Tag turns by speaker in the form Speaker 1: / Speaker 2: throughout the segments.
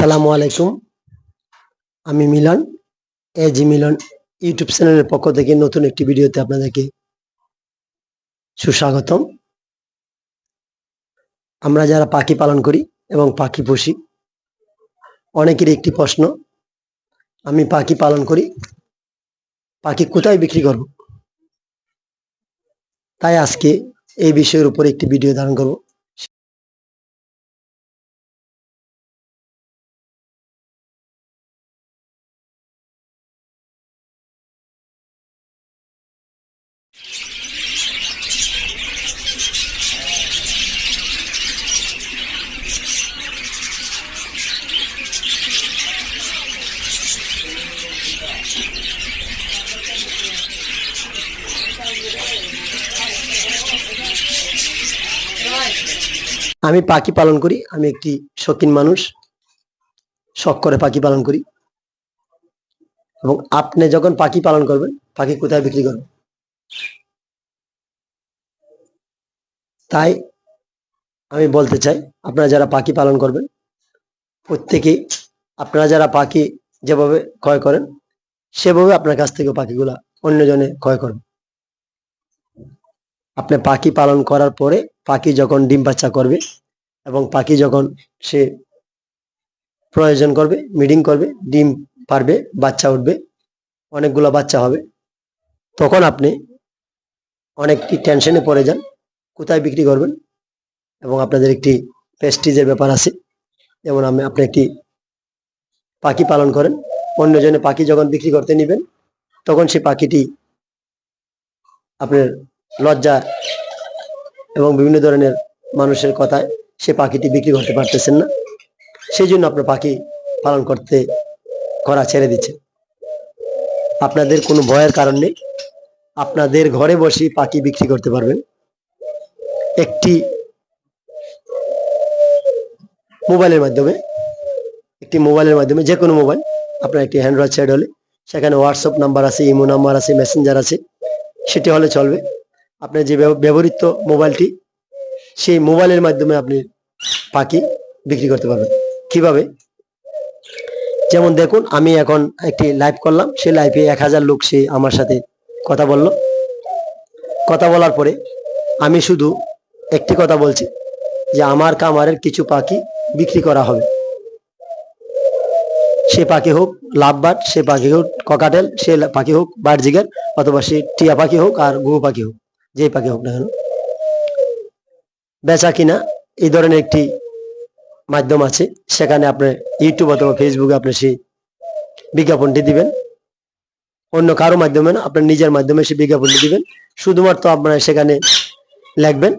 Speaker 1: আসসালামু আলাইকুম। আমি মিলন এ জি মিলন ইউটিউব চ্যানেলের পক্ষ থেকে নতুন একটি ভিডিওতে আপনাদেরকে সুস্বাগতম। আমরা যারা পাখি পালন করি এবং পাখি পুষি অনেকের একটি প্রশ্ন, আমি পাখি পালন করি, পাখি কোথায় বিক্রি করব? তাই আজকে এই বিষয়ের উপর একটি ভিডিও ধারণ করব। আমি পাখি পালন করি, আমি একটি শৌখিন মানুষ, শখ করে পাখি পালন করি। এবং আপনি যখন পাখি পালন করবেন, পাখি কোথায় বিক্রি করবেন? তাই আমি বলতে চাই, আপনারা যারা পাখি পালন করবেন, প্রত্যেকেই আপনারা যারা পাখি যেভাবে ক্রয় করেন, সেভাবে আপনার কাছ থেকে পাখিগুলা অন্যজনে ক্রয় করবেন। আপনি পাখি পালন করার পরে পাখি যখন ডিম বাচ্চা করবে এবং পাখি যখন সে প্রয়োজন করবে, মিটিং করবে, ডিম পারবে, বাচ্চা উঠবে, অনেকগুলো বাচ্চা হবে, তখন আপনি অনেকটি টেনশনে পড়ে যান, কোথায় বিক্রি করবেন এবং আপনাদের একটি প্রেস্টিজের ব্যাপার আছে। যেমন আমি, আপনি একটি পাখি পালন করেন, অন্যজনে পাখি যখন বিক্রি করতে নেবেন, তখন সে পাখিটি আপনার লজ্জা এবং বিভিন্ন ধরনের মানুষের কথায় সে পাখিটি বিক্রি করতে পারতেছেন না। সেই জন্য আপনার পাখি পালন করতে, করা ছেড়ে দিচ্ছে। আপনাদের কোনো ভয়ের কারণ নেই। আপনাদের ঘরে বসে পাখি বিক্রি করতে পারবেন। একটি মোবাইলের মাধ্যমে, একটি মোবাইলের মাধ্যমে, যে কোনো মোবাইল, আপনার একটি অ্যান্ড্রয়েড সেট হলে। সেখানে হোয়াটসঅ্যাপ নাম্বার আছে ইমো নাম্বার আছে মেসেঞ্জার আছে, সেটি হলে চলবে। আপনার যে ব্যবহৃত মোবাইলটি, সেই মোবাইলের মাধ্যমে আপনি পাখি বিক্রি করতে পারবেন। কীভাবে? যেমন দেখুন, আমি এখন একটি লাইভ করলাম। সেই লাইভে এক হাজার লোক সে আমার সাথে কথা বলল। কথা বলার পরে আমি শুধু একটি কথা বলছি যে, আমার কামারের কিছু পাখি বিক্রি করা হবে। সে পাখি হোক লাভবার্ড সে পাখি হোক ককাটেল সে পাখি হোক বার্জিগার, অথবা সে টিয়া পাখি হোক আর গুহু পাখি হোক। যে পাখি হোক না কেন, বেচা কিনা এই ধরনের একটি মাধ্যম আছে। সেখানে আপনার ইউটিউব অথবা ফেসবুকে আপনি সেই বিজ্ঞাপনটি দিবেন। অন্য কারও মাধ্যমে না, আপনার নিজের মাধ্যমে সেই বিজ্ঞাপনটি দিবেন। শুধুমাত্র আপনারা সেখানে লিখবেন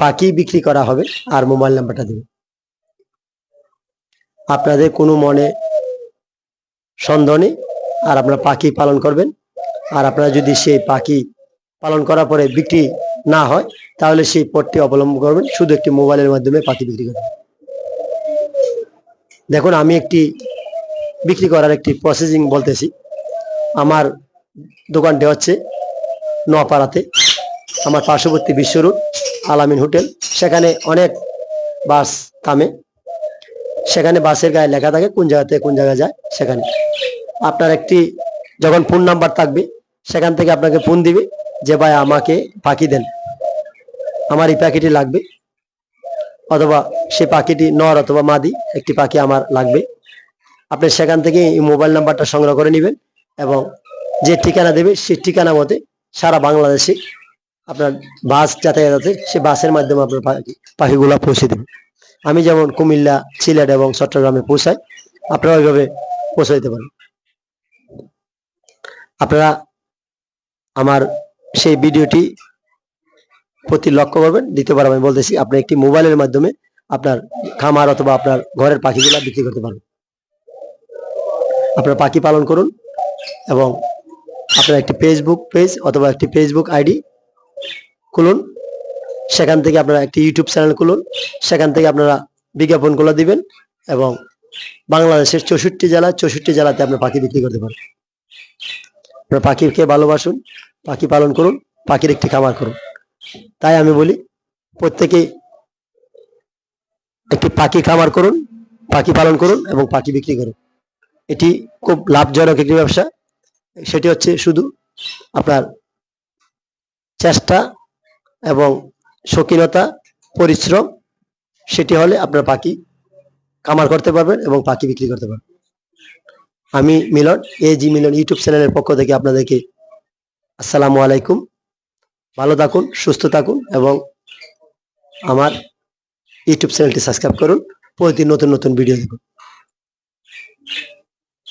Speaker 1: পাখি বিক্রি করা হবে আর মোবাইল নাম্বারটা দেবেন। আপনাদের কোনো মনে সন্দেহ নেই, আর আপনারা পাখি পালন করবেন। আর আপনারা যদি সেই পাখি পালন করার পরে বিক্রি না হয়, তাহলে সেই পথটি অবলম্বন করবেন, শুধু একটি মোবাইলের মাধ্যমে পাখি বিক্রি করবেন। দেখুন, আমি একটি বিক্রি করার একটি প্রসেসিং বলতেছি। আমার দোকানটি হচ্ছে নোয়াপাড়াতে, আমার পার্শ্ববর্তী বিশ্ব রোড আলামিন হোটেল। সেখানে অনেক বাস থামে। সেখানে বাসের গায়ে লেখা থাকে, কোন জায়গাতে কোন জায়গায় যায়, সেখানে। আপনার একটি যখন ফোন নাম্বার থাকবে, সেখান থেকে আপনাকে ফোন দিবে। যে ভাই আমাকে পাখি দেন। আমার এই পাখিটি লাগবে। অথবা সে পাখিটি নর অথবা মাদি, একটি পাখি আমার লাগবে। আপনি সেখান থেকে এই মোবাইল নাম্বারটা সংগ্রহ করে নেবেন এবং যে ঠিকানা দেবে সেই ঠিকানা মতে সারা বাংলাদেশে আপনার বাস যাতায়াত আছে, সে বাসের মাধ্যমে আপনার পাখি, পাখিগুলা পৌঁছে দেবে। আমি যেমন কুমিল্লা, সিলেট এবং চট্টগ্রামে পৌঁছাই, আপনারা ওইভাবে পৌঁছে দিতে পারেন। আপনারা আমার সেই ভিডিওটি প্রতি লক্ষ্য করবেন। দ্বিতীয়বার আমি বলতেছি, আপনি একটি মোবাইলের মাধ্যমে আপনার খামার অথবা আপনার ঘরের পাখিগুলা বিক্রি করতে পারবেন আপনার পাখি পালন করুন এবং আপনার একটি ফেসবুক পেজ অথবা একটি ফেসবুক আইডি খুলুন। সেখান থেকে আপনারা একটি ইউটিউব চ্যানেল খুলুন। সেখান থেকে আপনারা বিজ্ঞাপনগুলো দিবেন এবং বাংলাদেশের চৌষট্টি জেলা চৌষট্টি জেলাতে আপনার পাখি বিক্রি করতে পারেন। আপনার পাখিকে ভালোবাসুন, পাখি পালন করুন, পাখির একটি খামার করুন। তাই আমি বলি, প্রত্যেকে একটি পাখি খামার করুন, পাখি পালন করুন এবং পাখি বিক্রি করুন। এটি খুব লাভজনক একটি ব্যবসা। সেটি হচ্ছে শুধু আপনার চেষ্টা এবং শৌখিনতা, পরিশ্রম, সেটি হলে আপনার পাখি খামার করতে পারবেন এবং পাখি বিক্রি করতে পারবেন। আমি মিলন এ জি মিলন ইউটিউব চ্যানেলের পক্ষ থেকে আপনাদেরকে আসসালামু আলাইকুম। ভালো থাকুন, সুস্থ থাকুন এবং আমার ইউটিউব চ্যানেলটি সাবস্ক্রাইব করুন। প্রতিদিন নতুন নতুন ভিডিও দেখুন।